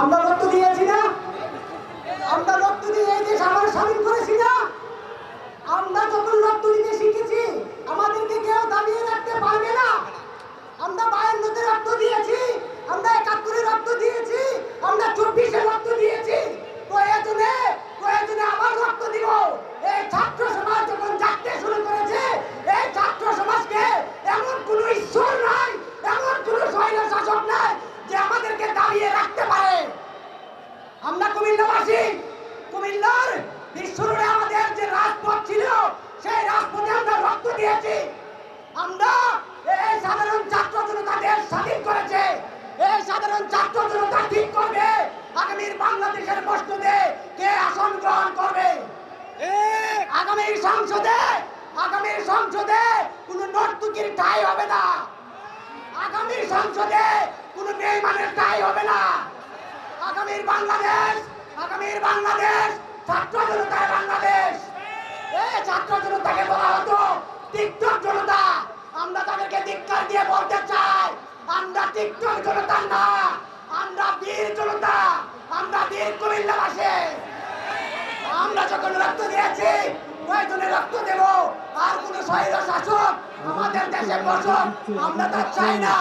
আমরা রক্ত দিয়েছি না আমরা রক্ত দিয়ে এই দেশ আবার স্বাধীন করেছি না আমরা যখন রক্ত দিতে শিখেছি আমাদেরকে কেউ দাবিয়ে রাখতে পারবে না আমরা বায়ান্নতে রক্ত দিয়েছি আমরা একাত্তরে রক্ত দিয়েছি আমরা চব্বিশে রক্ত দিয়েছি প্রয়োজনে প্রয়োজনে আবার রক্ত দিব এই ছাত্র সমাজ যখন জাগতে শুরু করেছে এই ছাত্র সমাজকে এমন কোন ঈশ্বর নাই এমন কোন স্বৈর শাসক নাই যে আমাদেরকে দাঁড়িয়ে রাখতে পারে আমরা কুমিল্লাবাসী কুমিল্লার বিশ্বরোডে আমাদের যে রাজপথ ছিল সেই রাজপথে আমরা রক্ত দিয়েছি আমরা এই সাধারণ ছাত্র জনতা দেশ স্বাধীন করেছে এই সাধারণ ছাত্র জনতা ঠিক করবে আগামীর বাংলাদেশের মসজিদে কে আসন গ্রহণ করবে আগামীর সংসদে আগামীর সংসদে কোনো নর্তুকির ঠাই হবে না। আগামীর সংসদে কোনো বেইমানের ঠাই হবে না। আগামীর বাংলাদেশ আগামীর বাংলাদেশ, ছাত্র জনতার বাংলাদেশ। এই ছাত্র জনতাকে বলা হতো টিকটক জনতা। আমরা তাদেরকে ধিক্কার দিয়ে বলতে চাই, আমরা টিকটক জনতা না, আমরা বীর জনতা, আমরা বীর কুমিল্লাবাসী। আমরা যখন রক্ত দিয়েছি প্রয়োজনে রক্ত দেব? আর কোন শহীদ শাসক আমাদের দেশে বসুক আমরা তা চাই না।